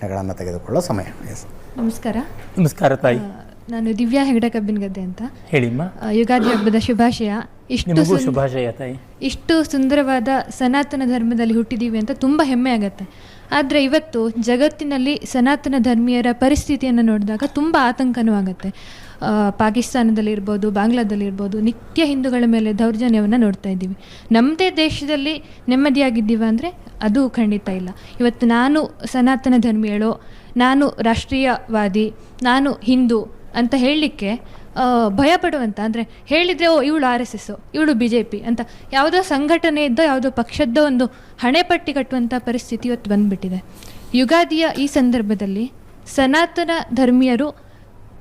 ಪ್ರಶ್ನೆಗಳನ್ನು ತೆಗೆದುಕೊಳ್ಳೋ ಸಮಯ. ಎಸ್ ನಮಸ್ಕಾರ. ನಮಸ್ಕಾರ ತಾಯಿ. ನಾನು ದಿವ್ಯಾ ಹೆಗಡೆ ಕಬ್ಬಿನಗದ್ದೆ ಅಂತ. ಹೇಳಿಮ್ಮ. ಯುಗಾದಿ ಹಬ್ಬದ ಶುಭಾಶಯ. ಇಷ್ಟು ಶುಭಾಶಯ ತಾಯಿ. ಇಷ್ಟು ಸುಂದರವಾದ ಸನಾತನ ಧರ್ಮದಲ್ಲಿ ಹುಟ್ಟಿದ್ದೀವಿ ಅಂತ ತುಂಬ ಹೆಮ್ಮೆ ಆಗುತ್ತೆ. ಆದರೆ ಇವತ್ತು ಜಗತ್ತಿನಲ್ಲಿ ಸನಾತನ ಧರ್ಮೀಯರ ಪರಿಸ್ಥಿತಿಯನ್ನು ನೋಡಿದಾಗ ತುಂಬ ಆತಂಕನೂ ಆಗುತ್ತೆ. ಪಾಕಿಸ್ತಾನದಲ್ಲಿರ್ಬೋದು ಬಾಂಗ್ಲಾದಲ್ಲಿರ್ಬೋದು ನಿತ್ಯ ಹಿಂದೂಗಳ ಮೇಲೆ ದೌರ್ಜನ್ಯವನ್ನು ನೋಡ್ತಾ ಇದ್ದೀವಿ. ನಮ್ಮದೇ ದೇಶದಲ್ಲಿ ನೆಮ್ಮದಿಯಾಗಿದ್ದೀವ ಅಂದರೆ ಅದು ಖಂಡಿತ ಇಲ್ಲ. ಇವತ್ತು ನಾನು ಸನಾತನ ಧರ್ಮೀಯಳು, ನಾನು ರಾಷ್ಟ್ರೀಯವಾದಿ, ನಾನು ಹಿಂದೂ ಅಂತ ಹೇಳಲಿಕ್ಕೆ ಭಯ ಪಡುವಂತ ಅಂದರೆ ಹೇಳಿದರೆ, ಓ, ಇವಳು ಆರ್ ಎಸ್ ಎಸ್ ಇವಳು ಬಿ ಜೆ ಪಿ ಅಂತ ಯಾವುದೋ ಸಂಘಟನೆಯದ್ದೋ ಯಾವುದೋ ಪಕ್ಷದ್ದೋ ಒಂದು ಹಣೆಪಟ್ಟಿ ಕಟ್ಟುವಂಥ ಪರಿಸ್ಥಿತಿ ಇವತ್ತು ಬಂದ್ಬಿಟ್ಟಿದೆ. ಯುಗಾದಿಯ ಈ ಸಂದರ್ಭದಲ್ಲಿ ಸನಾತನ ಧರ್ಮೀಯರು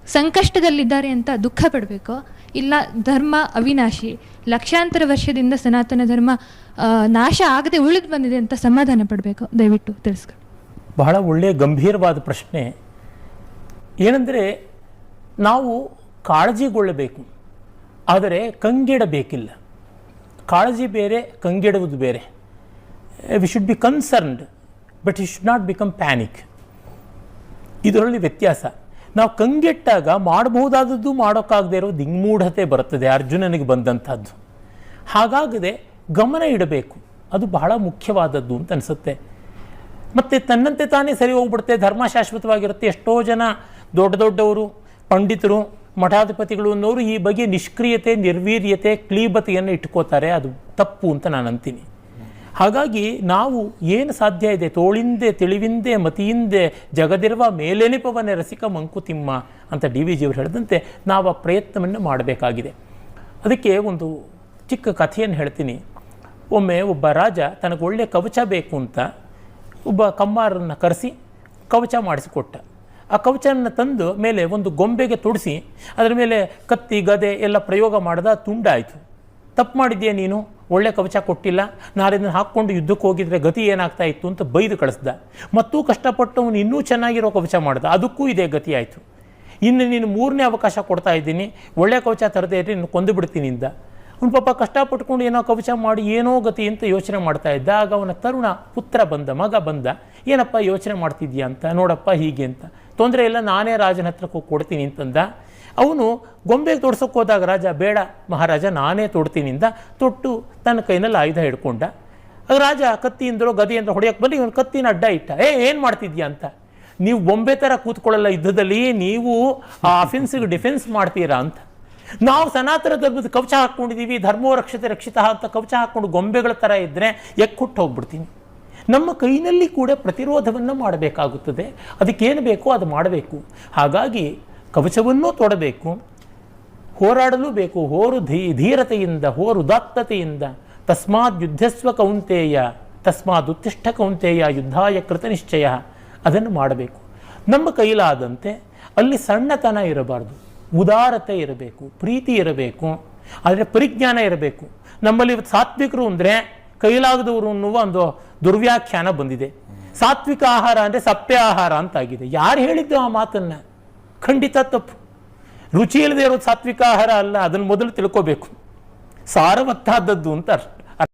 ಸಂಕಷ್ಟದಲ್ಲಿದ್ದಾರೆ ಅಂತ ದುಃಖ ಪಡಬೇಕು? ಇಲ್ಲ ಧರ್ಮ ಅವಿನಾಶಿ. ಲಕ್ಷಾಂತರ ವರ್ಷದಿಂದ ಸನಾತನ ಧರ್ಮ ನಾಶ ಆಗದೆ ಉಳಿದು ಬಂದಿದೆ ಅಂತ ಸಮಾಧಾನ ಪಡಬೇಕು? ದಯವಿಟ್ಟು ತಿಳಿಸ್ಕೊ. ಬಹಳ ಒಳ್ಳೆಯ ಗಂಭೀರವಾದ ಪ್ರಶ್ನೆ. ಏನಂದರೆ, ನಾವು ಕಾಳಜಿಗೊಳ್ಳಬೇಕು, ಆದರೆ ಕಂಗೆಡಬೇಕಿಲ್ಲ. ಕಾಳಜಿ ಬೇರೆ, ಕಂಗೆಡುವುದು ಬೇರೆ. We should be concerned but you should not become panic ಇದರಲ್ಲಿ ವ್ಯತ್ಯಾಸ. ನಾವು ಕಂಗೆಟ್ಟಾಗ ಮಾಡಬಹುದಾದದ್ದು ಮಾಡೋಕ್ಕಾಗದೇ ಇರೋ ದಿಗ್ಮೂಢತೆ ಬರುತ್ತದೆ ಅರ್ಜುನನಿಗೆ ಬಂದಂಥದ್ದು. ಹಾಗಾಗದೆ ಗಮನ ಇಡಬೇಕು. ಅದು ಬಹಳ ಮುಖ್ಯವಾದದ್ದು ಅಂತ ಅನಿಸುತ್ತೆ. ಮತ್ತು ತನ್ನಂತೆ ತಾನೇ ಸರಿ ಹೋಗ್ಬಿಡುತ್ತೆ ಧರ್ಮ ಶಾಶ್ವತವಾಗಿರುತ್ತೆ ಎಷ್ಟೋ ಜನ ದೊಡ್ಡ ದೊಡ್ಡವರು, ಪಂಡಿತರು, ಮಠಾಧಿಪತಿಗಳು ಅನ್ನೋರು ಈ ಬಗ್ಗೆ ನಿಷ್ಕ್ರಿಯತೆ, ನಿರ್ವೀರ್ಯತೆ, ಕ್ಲೀಬತೆಯನ್ನು ಇಟ್ಕೋತಾರೆ. ಅದು ತಪ್ಪು ಅಂತ ನಾನು ಅಂತೀನಿ. ಹಾಗಾಗಿ ನಾವು ಏನು ಸಾಧ್ಯ ಇದೆ? ತೋಳಿಂದೆ, ತಿಳಿವಿಂದೆ, ಮತಿಯಿಂದೆ, ಜಗದಿರುವ ಮೇಲೆನಿಪವನೆ ರಸಿಕ ಮಂಕುತಿಮ್ಮ ಅಂತ ಡಿ ವಿ ಜಿಯವರು ಹೇಳಿದಂತೆ ನಾವು ಆ ಪ್ರಯತ್ನವನ್ನು ಮಾಡಬೇಕಾಗಿದೆ. ಅದಕ್ಕೆ ಒಂದು ಚಿಕ್ಕ ಕಥೆಯನ್ನು ಹೇಳ್ತೀನಿ. ಒಮ್ಮೆ ಒಬ್ಬ ರಾಜ ತನಗೆ ಕವಚ ಬೇಕು ಅಂತ ಒಬ್ಬ ಕಮ್ಮಾರನ್ನು ಕರೆಸಿ ಕವಚ ಮಾಡಿಸಿಕೊಟ್ಟ. ಆ ಕವಚವನ್ನು ತಂದು ಮೇಲೆ ಒಂದು ಗೊಂಬೆಗೆ ತೊಡಿಸಿ, ಅದರ ಮೇಲೆ ಕತ್ತಿ, ಗದೆ ಎಲ್ಲ ಪ್ರಯೋಗ ಮಾಡಿದ ತುಂಡಾಯಿತು. ತಪ್ಪು ಮಾಡಿದ್ಯಾ ನೀನು? ಒಳ್ಳೆ ಕವಚ ಕೊಟ್ಟಿಲ್ಲ. ಇದನ್ನು ಹಾಕ್ಕೊಂಡು ಯುದ್ಧಕ್ಕೆ ಹೋಗಿದ್ರೆ ಗತಿ ಏನಾಗ್ತಾ ಇತ್ತು ಅಂತ ಬೈದು ಕಳಿಸ್ದ. ಮತ್ತೂ ಕಷ್ಟಪಟ್ಟು ಅವನು ಇನ್ನೂ ಚೆನ್ನಾಗಿರೋ ಕವಚ ಮಾಡ್ದ. ಅದಕ್ಕೂ ಇದೇ ಗತಿ ಆಯಿತು. ಇನ್ನು ನೀನು ಮೂರನೇ ಅವಕಾಶ ಕೊಡ್ತಾ ಇದ್ದೀನಿ. ಒಳ್ಳೆ ಕವಚ ತರದೇ ಇದ್ರೆ ನೀನು ಕೊಂದು ಬಿಡ್ತೀನಿ ಇಂದ ಅವ್ನು ಪಾಪ ಕಷ್ಟಪಟ್ಕೊಂಡು ಏನೋ ಕವಚ ಮಾಡಿ ಏನೋ ಗತಿ ಅಂತ ಯೋಚನೆ ಮಾಡ್ತಾ ಇದ್ದ. ಆಗ ಅವನ ತರುಣ ಪುತ್ರ ಬಂದ, ಮಗ ಬಂದ. ಏನಪ್ಪ ಯೋಚನೆ ಮಾಡ್ತಿದ್ಯಾ ಅಂತ. ನೋಡಪ್ಪ ಹೀಗೆ ಅಂತ. ತೊಂದರೆ ಇಲ್ಲ, ನಾನೇ ರಾಜನ ಹತ್ರಕ್ಕೆ ಕೊಡ್ತೀನಿ ಅಂತಂದ. ಅವನು ಗೊಂಬೆಗೆ ತೊಡ್ಸೋಕ್ಕೆ ಹೋದಾಗ, ರಾಜ, ಬೇಡ, ಮಹಾರಾಜ, ನಾನೇ ತೊಡ್ತೀನಿಂದ ತೊಟ್ಟು ತನ್ನ ಕೈನಲ್ಲಿ ಆಯುಧ ಹಿಡ್ಕೊಂಡ. ಆಗ ರಾಜ ಕತ್ತಿಯಿಂದಲೋ ಗದೆಯಿಂದ ಹೊಡೆಯೋಕೆ ಬಂದು ಇವನು ಕತ್ತಿನ ಅಡ್ಡ ಇಟ್ಟ. ಏ, ಏನು ಮಾಡ್ತಿದ್ಯಾ ಅಂತ? ನೀವು ಬೊಂಬೆ ಥರ ಕೂತ್ಕೊಳ್ಳಲ್ಲ ಯುದ್ಧದಲ್ಲಿ, ನೀವು ಆ ಅಫೆನ್ಸಿಗೆ ಡಿಫೆನ್ಸ್ ಮಾಡ್ತೀರಾ ಅಂತ. ನಾವು ಸನಾತನ ಧರ್ಮದ ಕವಚ ಹಾಕ್ಕೊಂಡಿದ್ದೀವಿ ಧರ್ಮೋ ರಕ್ಷತೆ ರಕ್ಷಿತ ಅಂತ ಕವಚ ಹಾಕ್ಕೊಂಡು ಗೊಂಬೆಗಳ ಥರ ಇದ್ದರೆ ಎಕ್ಕುಟ್ಟು ಹೋಗ್ಬಿಡ್ತೀನಿ. ನಮ್ಮ ಕೈನಲ್ಲಿ ಕೂಡ ಪ್ರತಿರೋಧವನ್ನು ಮಾಡಬೇಕಾಗುತ್ತದೆ. ಅದಕ್ಕೇನು ಬೇಕೋ ಅದು ಮಾಡಬೇಕು. ಹಾಗಾಗಿ ಕವಚವನ್ನೂ ತೊಡಬೇಕು, ಹೋರಾಡಲು ಬೇಕು, ಹೋರು ಧೀ, ಧೀರತೆಯಿಂದ, ಹೋರು ಉದಾತ್ತತೆಯಿಂದ ತಸ್ಮಾತ್ ಯುದ್ಧಸ್ವ ಕೌಂತೆಯ ತಸ್ಮಾತ್ ಉತ್ತಿಷ್ಠ ಕೌಂತೆಯ ಯುದ್ಧಾಯ ಕೃತನಿಶ್ಚಯ ಅದನ್ನು ಮಾಡಬೇಕು. ನಮ್ಮ ಕೈಲಾದಂತೆ ಅಲ್ಲಿ ಸಣ್ಣತನ ಇರಬಾರ್ದು, ಉದಾರತೆ ಇರಬೇಕು, ಪ್ರೀತಿ ಇರಬೇಕು, ಆದರೆ ಪರಿಜ್ಞಾನ ಇರಬೇಕು. ನಮ್ಮಲ್ಲಿ ಸಾತ್ವಿಕರು ಅಂದರೆ ಕೈಲಾಗದವರು ಅನ್ನುವ ಒಂದು ದುರ್ವ್ಯಾಖ್ಯಾನ ಬಂದಿದೆ. ಸಾತ್ವಿಕ ಆಹಾರ ಅಂದರೆ ಸಪ್ಪೆ ಆಹಾರ ಅಂತಾಗಿದೆ. ಯಾರು ಹೇಳಿದ್ದು ಆ ಮಾತನ್ನು? ಖಂಡಿತ ತಪ್ಪು. ರುಚಿ ಇಲ್ಲದೆ ಇರೋದು ಸಾತ್ವಿಕ ಆಹಾರ ಅಲ್ಲ ಅದನ್ನು ಮೊದಲು ತಿಳ್ಕೋಬೇಕು. ಸಾರವತ್ತಾದದ್ದು ಅಂತ ಅರ್ಥ.